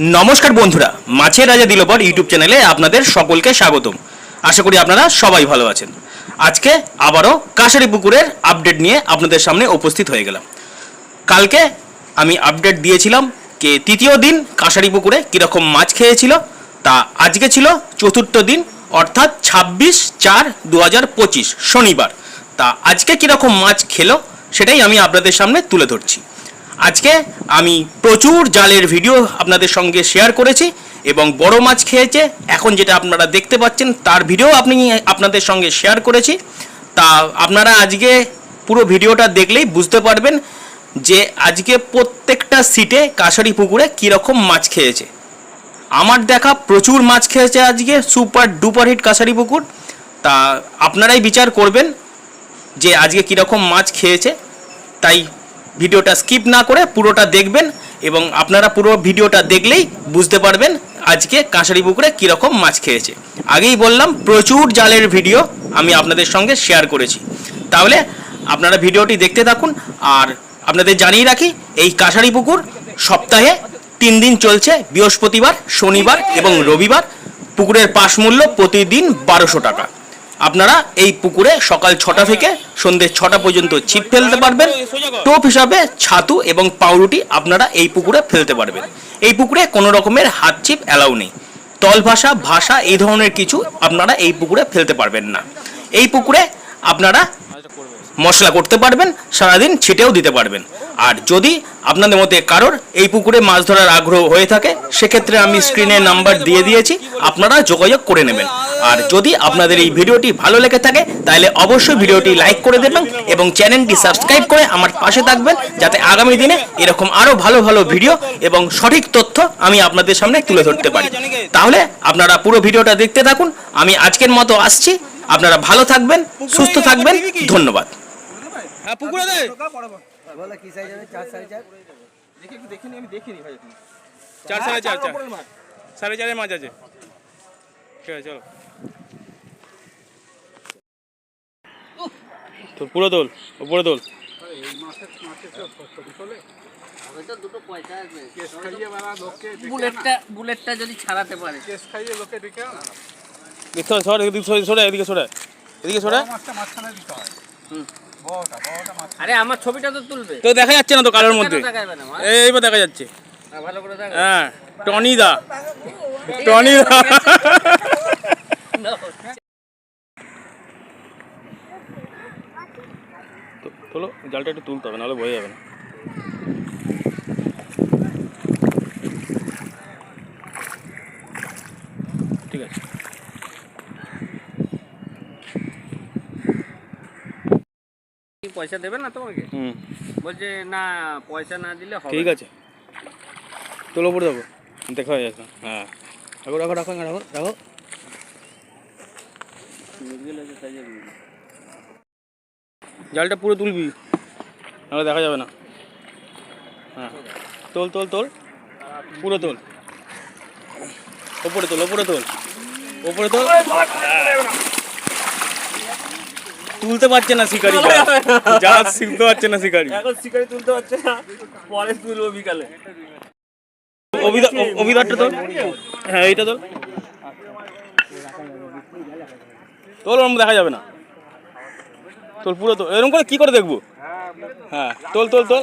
নমস্কার বন্ধুরা, মাছের রাজা দিলবর ইউটিউব চ্যানেলে আপনাদের সকলকে স্বাগতম। আশা করি আপনারা সবাই ভালো আছেন। আজকে আবারও কাশারি পুকুরের আপডেট নিয়ে আপনাদের সামনে উপস্থিত হয়ে গেলাম। কালকে আমি আপডেট দিয়েছিলাম কে তৃতীয় দিন কাশারি পুকুরে কীরকম মাছ খেয়েছিল, তা আজকে ছিল চতুর্থ দিন, অর্থাৎ ছাব্বিশ চার দু শনিবার। তা আজকে কীরকম মাছ খেলো, সেটাই আমি আপনাদের সামনে তুলে ধরছি। আজকে আমি প্রচুর জালের ভিডিও আপনাদের সঙ্গে শেয়ার করেছি এবং বড় মাছ খেয়েছে। এখন যেটা আপনারা দেখতে পাচ্ছেন, তার ভিডিও আপনি আপনাদের সঙ্গে শেয়ার করেছি। তা আপনারা আজকে পুরো ভিডিওটা দেখলেই বুঝতে পারবেন যে আজকে প্রত্যেকটা সিটে কাশারি পুকুরে কীরকম মাছ খেয়েছে। আমার দেখা প্রচুর মাছ খেয়েছে আজকে সুপার ডুপার হিট কাছারি পুকুর। তা আপনারাই বিচার করবেন যে আজকে কীরকম মাছ খেয়েছে। তাই ভিডিওটা স্কিপ না করে পুরোটা দেখবেন এবং আপনারা পুরো ভিডিওটা দেখলেই বুঝতে পারবেন আজকে কাঁসারি পুকুরে কীরকম মাছ খেয়েছে। আগেই বললাম, প্রচুর জালের ভিডিও আমি আপনাদের সঙ্গে শেয়ার করেছি। তাহলে আপনারা ভিডিওটি দেখতে থাকুন আর আপনাদের জানিয়ে রাখি, এই কাঁসারি পুকুর সপ্তাহে তিন দিন চলছে, বৃহস্পতিবার, শনিবার এবং রবিবার। পুকুরের পাশ মূল্য প্রতিদিন বারোশো টাকা। আপনারা এই পুকুরে সকাল ছটা থেকে সন্ধ্যে ছটা পর্যন্ত ছিপ ফেলতে পারবেন। টোপ হিসাবে ছাতু এবং পাউরুটি আপনারা এই পুকুরে ফেলতে পারবেন। এই পুকুরে কোনো রকমের হাত ছিপ অ্যালাউ নেই। তল ভাষা ভাষা এই ধরনের কিছু আপনারা এই পুকুরে ফেলতে পারবেন না। এই পুকুরে আপনারা মশলা করতে পারবেন, সারাদিন ছিটেও দিতে পারবেন। আর যদি আপনাদের মধ্যে কারোর এই পুকুরে মাছ ধরার আগ্রহ হয়ে থাকে, সেক্ষেত্রে আমি স্ক্রিনে নাম্বার দিয়ে দিয়েছি, আপনারা যোগাযোগ করে নেবেন। আর যদি আপনাদের এই ভিডিওটি ভালো লেগে থাকে তাহলে অবশ্যই ভিডিওটি লাইক করে দেবেন এবং চ্যানেলটি সাবস্ক্রাইব করে আমার পাশে থাকবেন যাতে আগামী দিনে এরকম আরও ভালো ভালো ভিডিও এবং সঠিক তথ্য আমি আপনাদের সামনে তুলে ধরতে পারি। তাহলে আপনারা পুরো ভিডিওটা দেখতে থাকুন আমি আজকের মতো আসছি। আপনারা ভালো থাকবেন সুস্থ থাকবেন ধন্যবাদ। হ্যাঁ পুকুরে দে। বলো কি সাইজ হবে চার সাড়ে চার দেখি একটু দেখিনি আমি দেখিনি ভাই এখন চার সাড়ে চারের মাছ আছে। ঠিক আছে চলো। তোর পুরো তোল উপরে তোল বুলেটটা বুলেটটা যদি ছাড়াতে পারে। দেখতে সর এদিকে সরে সরে এদিকে সরে। এদিকে সরে। আরে আমার ছবিটা তো তুলবে। তো দেখা যাচ্ছে না তো কালোর মধ্যে। এইবার দেখা যাচ্ছে। হ্যাঁ, হ্যাঁ টনি দা। টনি দা। তোলো জালটা একটু তুলতে হবে নাহলে বয়ে যাবে না। ঠিক আছে। পয়সা দেবে না তোমাকে? হুম। বলছে না পয়সা না দিলে হবে ঠিক আছে। তোলো উপরে দেবো দেখা হয়ে যাচ্ছে হ্যাঁ। রাখো রাখো রাখো রাখো রাখো। জালটা পুরো তুলবি নাহলে দেখা যাবে না। হ্যাঁ তোল তোল তোল। পুরো তোল। ওপরে তোল ওপরে তোল। ওপরে তোল। তুলতে পারছে না শিকারি যা। শিখতে পারছে না শিকারি। এখন শিকারি তুলতে পারছে না পরে তুলবো বিকালে। অভিদারটা তোল। হ্যাঁ এইটা তোল। তোল দেখা যাবে না। তোল পুরো তো এরকম করে কি করে দেখব? হ্যাঁ তোল তোল তোল।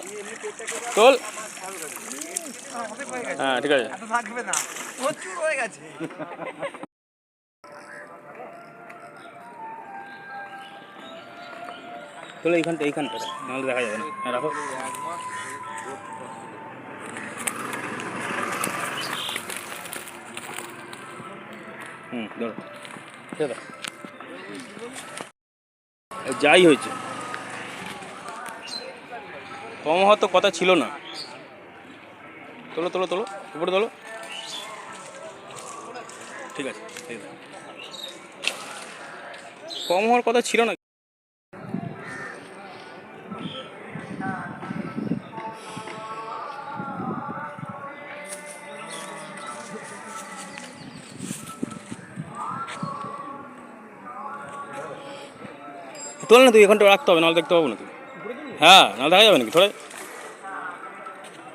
তোল। হ্যাঁ ঠিক আছে। তোলো এইখানটা এইখানটা। নাহলে দেখা যাবে না। হ্যাঁ রাখো। হুম ধরো। ঠিক আছে। যাই হয়েছে। কম হওয়ার তো কথা ছিল না। তোলো তোলো তোলো, উপরে তোলো। ঠিক আছে ঠিক আছে কম হওয়ার কথা ছিল না তোল না তুই এখানটা রাখতে হবে, নাহলে দেখতে পাবো না তুই। হ্যাঁ নাহলে দেখা যাবে নাকি? থোড়ে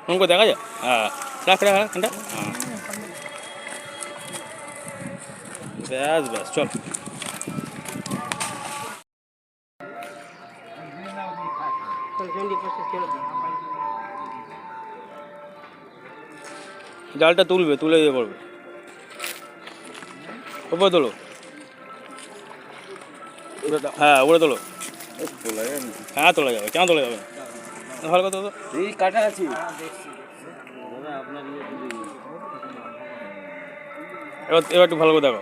ফোন দেখা যায় হ্যাঁ রাখ রাখ হ্যাঁ, এখানটা। ব্যাস ব্যাস, চল। জালটা তুলবে, তুলে দিয়ে করবে ওপরে তোলো। হ্যাঁ উপরে তোলো। হ্যাঁ তোলা যাবে। কেন তোলা যাবে ভালো কথা তো। এই কাটা আছে। এবার এবার একটু ভালো করে দেখো।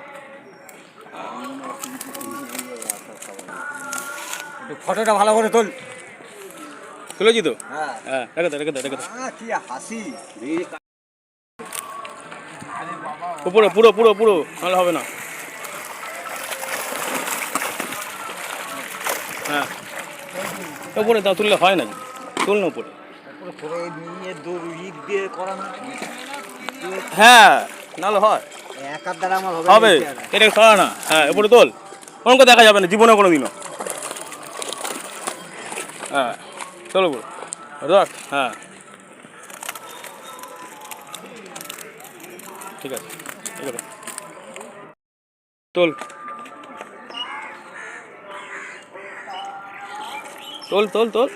ফটোটা ভালো করে তোল। তুলেছি তো? হ্যাঁ। হ্যাঁ রেখে দে রেখে দে রেখে দে। কি হাসি। উপরে পুরো পুরো পুরো। নাহলে হবে না। হ্যাঁ। উপরে দাও, তুললে হয় নাকি তুল না উপরে। হ্যাঁ নাহলে হয়। হবে এটা সরা না। হ্যাঁ উপরে তোল। অঙ্ক দেখা যাবে না, জীবনে কোনো দিনও হ্যাঁ চলো উপরে। রাখ হ্যাঁ। ঠিক আছে তোল। তোল তোল তোল।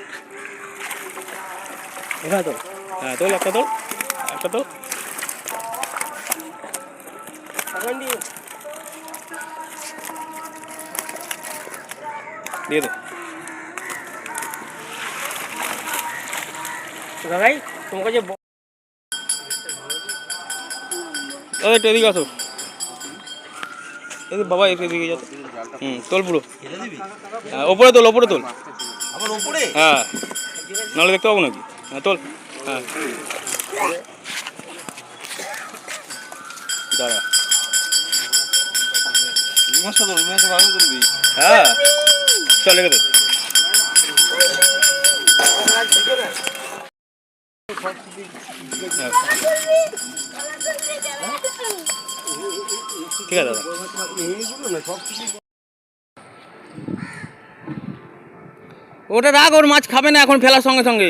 এখানে তোল। হ্যাঁ তোল একটা তোল একটা তোল। দিয়ে। দে। দাদাই তোমাকে যে দাদা একটু এদিকে আসো। বাবা একটু এদিকে যাও। তো। হুম তোল পুরো। হ্যাঁ ওপরে তোল ওপরে তোল। আমার উপরে। হ্যাঁ। নাহলে দেখতে পাবো নাকি? হ্যাঁ তোল। হ্যাঁ। দাঁড়া। হ্যাঁ। চল দে হ্যাঁ। ঠিক আছে, দাদা। ওটা রাগ, ওর মাছ খাবে না এখন ফেলার সঙ্গে সঙ্গে।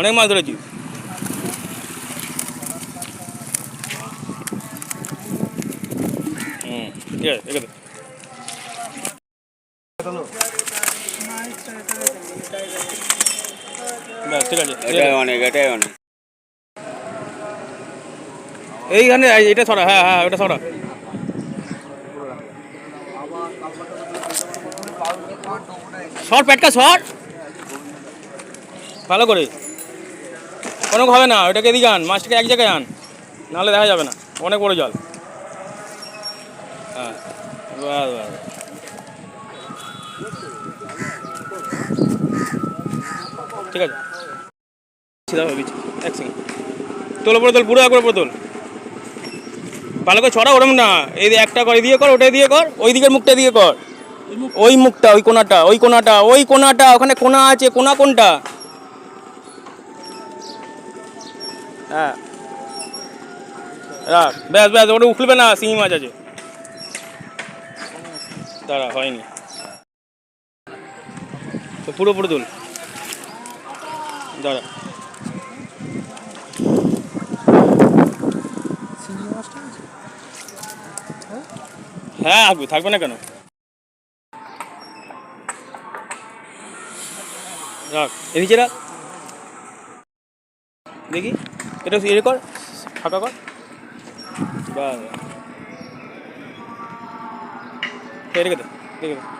অনেক মাছ ধরেছি। হুম, ঠিক আছে ঠিক আছে অনেক এটাই অনেক এইখানে এই- এটা সরা হ্যাঁ হ্যাঁ ওটা সরা সর পেটকা, সর। ভালো করে। কোনো হবে না ওটাকে এদিকে আন, মাছটাকে এক জায়গায় আন, নাহলে দেখা যাবে না, অনেক বড় জল। হ্যাঁ ঠিক আছে। সিধা এক সেকেন্ড তোল উপরে তোল, পুরো একবার উপরে তোল। ভালো করে ছড়া ওরম না, এই একটা করে দিয়ে কর, ওটাই দিয়ে কর, ওই দিকের মুখটা দিয়ে কর। ওই মুখটা, ওই কোনাটা ওই কোনাটা ওই কোনাটা, ওখানে কোনা আছে, কোনা কোনটা? হ্যাঁ। রাখ, ব্যাস ব্যাস, ওটা উঠবে না, শিঙি মাছ আছে। দাঁড়া, হয়নি। তো পুরো পুরো দাঁড়া। হ্যাঁ থাকবে থাকবে না কেন? রাখ এ নিচে রাখ। দেখি, এটা ইয়ে কর, ফাঁকা কর। বাস বাস। এই রেখে দে রেখে দে।